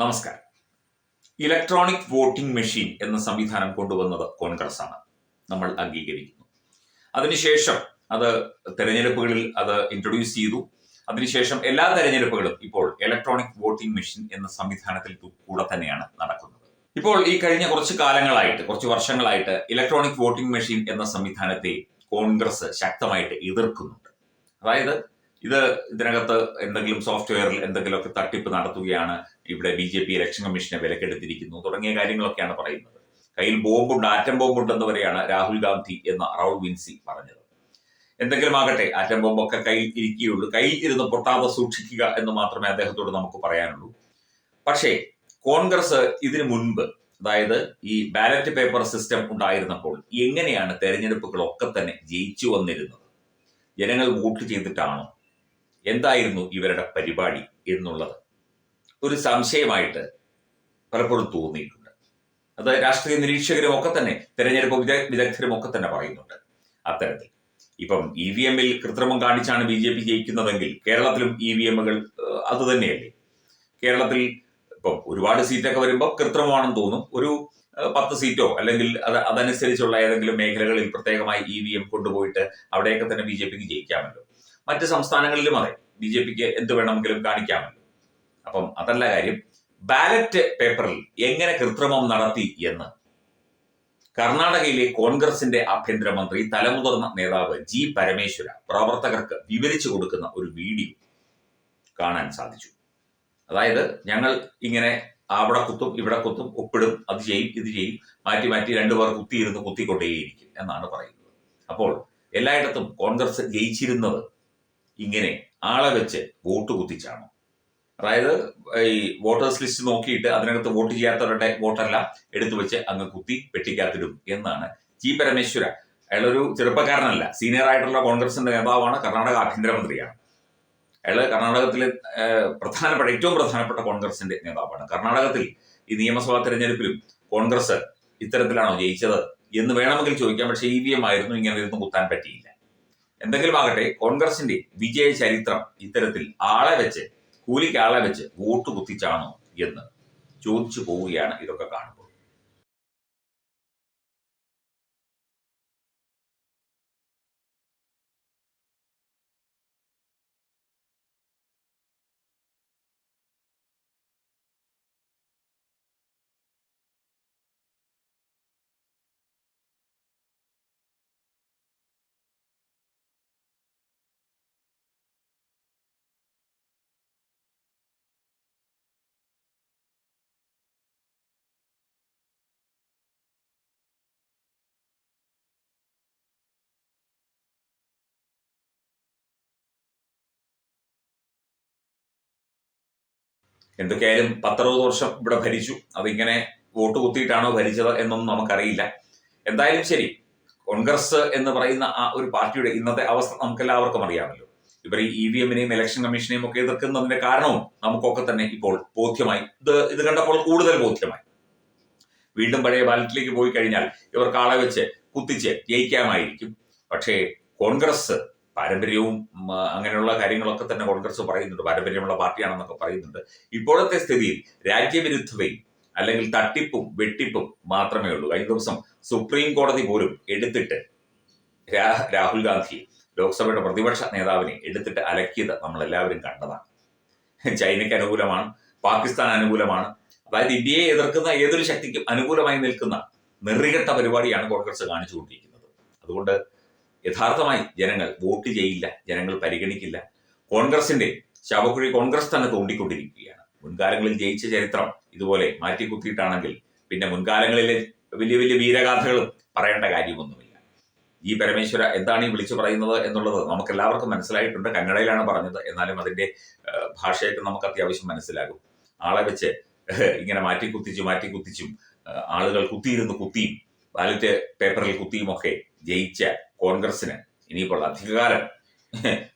നമസ്കാരം. Electronic voting machine എന്ന സംവിധാനം കൊണ്ടുവന്നത് കോൺഗ്രസ് ആണ് നമ്മൾ അംഗീകരിക്കുന്നു. അതിനുശേഷം അത് തെരഞ്ഞെടുപ്പുകളിൽ അത് ഇൻട്രൊഡ്യൂസ് ചെയ്തു. അതിനുശേഷം എല്ലാ തെരഞ്ഞെടുപ്പുകളും ഇപ്പോൾ ഇലക്ട്രോണിക് വോട്ടിംഗ് മെഷീൻ എന്ന സംവിധാനത്തിൽ കൂടെ തന്നെയാണ് നടക്കുന്നത്. ഇപ്പോൾ ഈ കഴിഞ്ഞ കുറച്ച് കാലങ്ങളായിട്ട് കുറച്ച് വർഷങ്ങളായിട്ട് ഇലക്ട്രോണിക് വോട്ടിംഗ് മെഷീൻ എന്ന സംവിധാനത്തെ കോൺഗ്രസ് ശക്തമായിട്ട് എതിർക്കുന്നുണ്ട്. അതായത് ഇത് ഇതിനകത്ത് എന്തെങ്കിലും സോഫ്റ്റ്വെയറിൽ എന്തെങ്കിലുമൊക്കെ തട്ടിപ്പ് നടത്തുകയാണ് ഇവിടെ ബി ജെ പി ഇലക്ഷൻ കമ്മീഷനെ വിലക്കെടുത്തിരിക്കുന്നു തുടങ്ങിയ കാര്യങ്ങളൊക്കെയാണ് പറയുന്നത്. കയ്യിൽ ബോംബുണ്ട് ആറ്റം ബോംബുണ്ടെന്ന് വരെയാണ് രാഹുൽ ഗാന്ധി എന്ന റൗൾ വിൻസി പറഞ്ഞത്. എന്തെങ്കിലും ആകട്ടെ ആറ്റം ബോംബൊക്കെ കയ്യിൽ ഇരിക്കുകയുള്ളൂ. കയ്യിൽ ഇരുന്ന് പൊട്ടാതെ സൂക്ഷിക്കുക എന്ന് മാത്രമേ അദ്ദേഹത്തോട് നമുക്ക് പറയാനുള്ളൂ. പക്ഷേ കോൺഗ്രസ് ഇതിനു മുൻപ് അതായത് ഈ ബാലറ്റ് പേപ്പർ സിസ്റ്റം ഉണ്ടായിരുന്നപ്പോൾ എങ്ങനെയാണ് തെരഞ്ഞെടുപ്പുകളൊക്കെ തന്നെ ജയിച്ചു വന്നിരുന്നത്? ജനങ്ങൾ വോട്ട് ചെയ്തിട്ടാണോ എന്തായിരുന്നു ഇവരുടെ പരിപാടി എന്നുള്ളത്? ഒരു സംശയമായിട്ട് പലപ്പോഴും തോന്നിയിട്ടുണ്ട്. അത് രാഷ്ട്രീയ നിരീക്ഷകരും ഒക്കെ തന്നെ തെരഞ്ഞെടുപ്പ് വിദ- വിദഗ്ധരും ഒക്കെ തന്നെ പറയുന്നുണ്ട് അത്തരത്തിൽ. ഇപ്പം ഇ വി എമ്മിൽ കൃത്രിമം കാണിച്ചാണ് ബി ജെ പി ജയിക്കുന്നതെങ്കിൽ കേരളത്തിലും ഇ വി എമ്മുകൾ അത് തന്നെയല്ലേ? കേരളത്തിൽ ഇപ്പം ഒരുപാട് സീറ്റൊക്കെ വരുമ്പോൾ കൃത്രിമമാണെന്ന് തോന്നും. ഒരു പത്ത് സീറ്റോ അല്ലെങ്കിൽ അത് അതനുസരിച്ചുള്ള ഏതെങ്കിലും മേഖലകളിൽ പ്രത്യേകമായി ഇ വി എം കൊണ്ടുപോയിട്ട് അവിടെയൊക്കെ തന്നെ ബി ജെ പിക്ക് ജയിക്കാമല്ലോ. മറ്റ് സംസ്ഥാനങ്ങളിലും അതെ. ബി ജെ പിക്ക് എന്ത് വേണമെങ്കിലും കാണിക്കാമല്ലോ. അപ്പം അതല്ല കാര്യം ബാലറ്റ് പേപ്പറിൽ എങ്ങനെ കൃത്രിമം നടത്തി എന്ന്. കർണാടകയിലെ കോൺഗ്രസിന്റെ ആഭ്യന്തരമന്ത്രി തലമുതിർന്ന നേതാവ് ജി പരമേശ്വര പ്രവർത്തകർക്ക് വിവരിച്ചു കൊടുക്കുന്ന ഒരു വീഡിയോ കാണാൻ സാധിച്ചു. അതായത് ഞങ്ങൾ ഇങ്ങനെ അവിടെ കുത്തും ഇവിടെ കുത്തും ഒപ്പിടും അത് ചെയ്യും ഇത് ചെയ്യും മാറ്റി മാറ്റി രണ്ടുപേർ കുത്തിയിരുന്ന് കുത്തിക്കൊണ്ടേയിരിക്കും എന്നാണ് പറയുന്നത്. അപ്പോൾ എല്ലായിടത്തും കോൺഗ്രസ് ജയിച്ചിരുന്നത് ഇങ്ങനെ ആളെ വെച്ച് വോട്ട് കുത്തിച്ചാണോ? അതായത് ഈ വോട്ടേഴ്സ് ലിസ്റ്റ് നോക്കിയിട്ട് അതിനകത്ത് വോട്ട് ചെയ്യാത്തവരുടെ വോട്ടെല്ലാം എടുത്തു വെച്ച് അങ്ങ് കുത്തി പെട്ടിക്കകത്തിടും എന്നാണ് ജി പരമേശ്വര. അയാളൊരു ചെറുപ്പക്കാരനല്ല സീനിയർ ആയിട്ടുള്ള കോൺഗ്രസിന്റെ നേതാവാണ് കർണാടക ആഭ്യന്തരമന്ത്രിയാണ്. അയാൾ കർണാടകത്തിലെ പ്രധാനപ്പെട്ട ഏറ്റവും പ്രധാനപ്പെട്ട കോൺഗ്രസിന്റെ നേതാവാണ്. കർണാടകത്തിൽ ഈ നിയമസഭാ തെരഞ്ഞെടുപ്പിലും കോൺഗ്രസ് ഇത്തരത്തിലാണോ ജയിച്ചത് എന്ന് വേണമെങ്കിൽ ചോദിക്കാം പക്ഷേ ഇ വി എം ആയിരുന്നു ഇങ്ങനെ ഇരുന്ന് കുത്താൻ പറ്റിയില്ല. എന്തെങ്കിലും ആകട്ടെ കോൺഗ്രസിന്റെ വിജയ ചരിത്രം ഇത്തരത്തിൽ ആളെ വെച്ച് കൂലിക്ക് ആളെ വെച്ച് വോട്ട് കുത്തിച്ചാണോ എന്ന് ചോദിച്ചു പോവുകയാണ് ഇതൊക്കെ കാണുമ്പോൾ. എന്തൊക്കെയായാലും പത്തറുപത് വർഷം ഇവിടെ ഭരിച്ചു. അതിങ്ങനെ വോട്ട് കുത്തിയിട്ടാണോ ഭരിച്ചത് എന്നൊന്നും നമുക്കറിയില്ല. എന്തായാലും ശരി കോൺഗ്രസ് എന്ന് പറയുന്ന ആ ഒരു പാർട്ടിയുടെ ഇന്നത്തെ അവസ്ഥ നമുക്കെല്ലാവർക്കും അറിയാമല്ലോ. ഇവർ ഈ ഇ വി എമ്മിനെയും ഇലക്ഷൻ കമ്മീഷനെയും ഒക്കെ എതിർക്കുന്നതിന്റെ കാരണവും നമുക്കൊക്കെ തന്നെ ഇപ്പോൾ ബോധ്യമായി. ഇത് ഇത് കണ്ടപ്പോൾ കൂടുതൽ ബോധ്യമായി. വീണ്ടും പഴയ ബാലറ്റിലേക്ക് പോയി കഴിഞ്ഞാൽ ഇവർ ആളെ വെച്ച് കുത്തിച്ച് ജയിക്കാമായിരിക്കും. പക്ഷേ കോൺഗ്രസ് പാരമ്പര്യവും അങ്ങനെയുള്ള കാര്യങ്ങളൊക്കെ തന്നെ കോൺഗ്രസ് പറയുന്നുണ്ട്. പാരമ്പര്യമുള്ള പാർട്ടിയാണെന്നൊക്കെ പറയുന്നുണ്ട്. ഇപ്പോഴത്തെ സ്ഥിതിയിൽ രാജ്യവിരുദ്ധതയും അല്ലെങ്കിൽ തട്ടിപ്പും വെട്ടിപ്പും മാത്രമേ ഉള്ളൂ. കഴിഞ്ഞ ദിവസം സുപ്രീം കോടതി പോലും എടുത്തിട്ട് രാഹുൽ ഗാന്ധി ലോക്സഭയുടെ പ്രതിപക്ഷ നേതാവിനെ എടുത്തിട്ട് അലക്കിയത് നമ്മൾ എല്ലാവരും കണ്ടതാണ്. ചൈനയ്ക്ക് അനുകൂലമാണ് പാകിസ്ഥാൻ അനുകൂലമാണ്. അതായത് ഇന്ത്യയെ എതിർക്കുന്ന ഏതൊരു ശക്തിക്കും അനുകൂലമായി നിൽക്കുന്ന നിറികെട്ട പരിപാടിയാണ് കോൺഗ്രസ് കാണിച്ചുകൊണ്ടിരിക്കുന്നത്. അതുകൊണ്ട് യഥാർത്ഥമായി ജനങ്ങൾ വോട്ട് ചെയ്യില്ല ജനങ്ങൾ പരിഗണിക്കില്ല. കോൺഗ്രസിന്റെ ശവക്കുഴി കോൺഗ്രസ് തന്നെ തോണ്ടിക്കൊണ്ടിരിക്കുകയാണ്. മുൻകാലങ്ങളിൽ ജയിച്ച ചരിത്രം ഇതുപോലെ മാറ്റിക്കുത്തിയിട്ടാണെങ്കിൽ പിന്നെ മുൻകാലങ്ങളിലെ വലിയ വലിയ വീരഗാഥകളും പറയേണ്ട കാര്യമൊന്നുമില്ല. ഈ പരമേശ്വര എന്താണ് ഈ വിളിച്ചു പറയുന്നത് എന്നുള്ളത് നമുക്ക് എല്ലാവർക്കും മനസ്സിലായിട്ടുണ്ട് കന്നഡയിലാണ് പറഞ്ഞത്. എന്നാലും അതിന്റെ ഭാഷയൊക്കെ നമുക്ക് അത്യാവശ്യം മനസ്സിലാകും. ആളെ വെച്ച് ഇങ്ങനെ മാറ്റിക്കുത്തിച്ചും മാറ്റിക്കുത്തിച്ചും ആളുകൾ കുത്തിയിരുന്ന് കുത്തിയും ബാലറ്റ് പേപ്പറിൽ കുത്തിയും ഒക്കെ ജയിച്ച കോൺഗ്രസിന് ഇനിയിപ്പോൾ അധികകാലം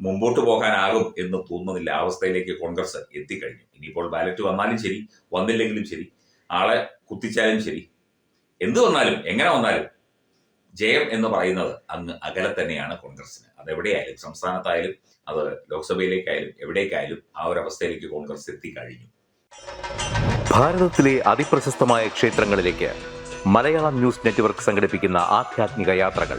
മുമ്പോട്ട് പോകാനാകും എന്ന് തോന്നുന്നില്ല. അവസ്ഥയിലേക്ക് കോൺഗ്രസ് എത്തിക്കഴിഞ്ഞു. ഇനിയിപ്പോൾ ബാലറ്റ് വന്നാലും ശരി വന്നില്ലെങ്കിലും ശരി ആളെ കുത്തിച്ചാലും ശരി. എന്ത് വന്നാലും എങ്ങനെ വന്നാലും ജയം എന്ന് പറയുന്നത് അങ്ങ് അകലെ തന്നെയാണ് കോൺഗ്രസിന് അതെവിടെയായാലും സംസ്ഥാനത്തായാലും അത് ലോക്സഭയിലേക്കായാലും എവിടേക്കായാലും ആ ഒരു അവസ്ഥയിലേക്ക് കോൺഗ്രസ് എത്തിക്കഴിഞ്ഞു. ഭാരതത്തിലെ അതിപ്രശസ്തമായ ക്ഷേത്രങ്ങളിലേക്ക് മലയാളം ന്യൂസ് നെറ്റ്വർക്ക് സംഘടിപ്പിക്കുന്ന ആധ്യാത്മിക യാത്രകൾ.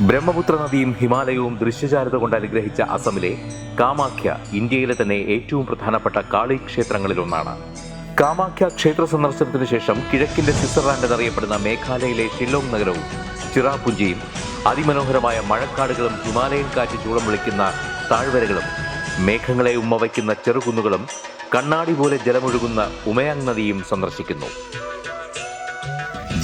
ബ്രഹ്മപുത്ര നദിയും ഹിമാലയവും ദൃശ്യചാരുത കൊണ്ട് അനുഗ്രഹിച്ച അസമിലെ കാമാഖ്യ ഇന്ത്യയിലെ തന്നെ ഏറ്റവും പ്രധാനപ്പെട്ട കാളി ക്ഷേത്രങ്ങളിലൊന്നാണ്. കാമാഖ്യ ക്ഷേത്ര സന്ദർശനത്തിന് ശേഷം കിഴക്കിന്റെ സ്വിറ്റ്സർലാൻഡ് എന്നറിയപ്പെടുന്ന മേഘാലയയിലെ ഷില്ലോങ് നഗരവും ചിറാപുഞ്ചിയും അതിമനോഹരമായ മഴക്കാടുകളും ഹിമാലയൻ കാറ്റ് ചൂളം വിളിക്കുന്ന താഴ്വരകളും മേഘങ്ങളെ ഉമ്മവയ്ക്കുന്ന ചെറുകുന്നുകളും കണ്ണാടി പോലെ ജലമൊഴുകുന്ന ഉമയാങ് നദിയും സന്ദർശിക്കുന്നു.